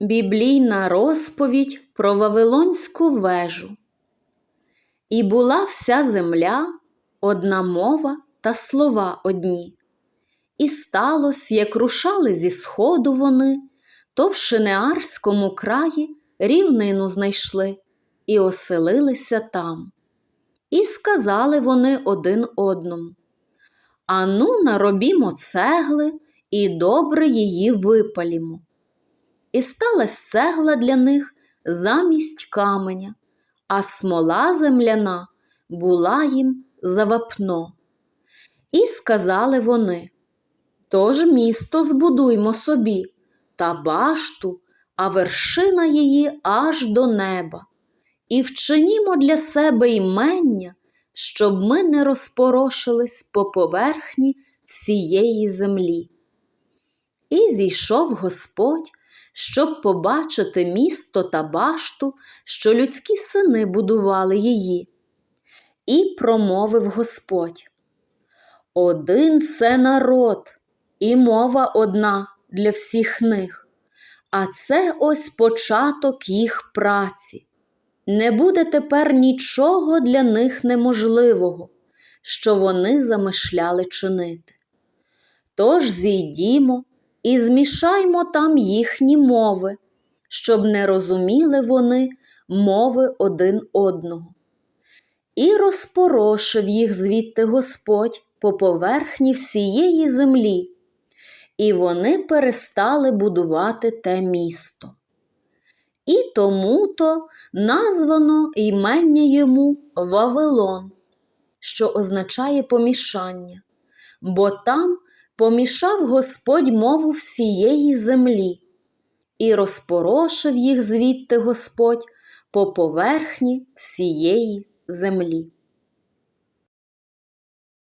Біблійна розповідь про Вавилонську вежу. І була вся земля, одна мова та слова одні. І сталося, як рушали зі сходу вони, то в Шинеарському краї рівнину знайшли і оселилися там. І сказали вони один одному: Ану, наробімо цегли і добре її випалімо. І сталась цегла для них замість каменя, а смола земляна була їм за вапно. І сказали вони: Тож місто збудуймо собі та башту, а вершина її аж до неба, і вчинімо для себе імення, щоб ми не розпорошились по поверхні всієї землі. І зійшов Господь, щоб побачити місто та башту, що людські сини будували її. І промовив Господь: Один це народ, і мова одна для всіх них, а це ось початок їх праці. Не буде тепер нічого для них неможливого, що вони замишляли чинити. Тож зійдімо і змішаймо там їхні мови, щоб не розуміли вони мови один одного. І розпорошив їх звідти Господь по поверхні всієї землі, і вони перестали будувати те місто. І тому-то названо імення йому Вавилон, що означає помішання, бо там помішав Господь мову всієї землі, і розпорошив їх звідти Господь по поверхні всієї землі.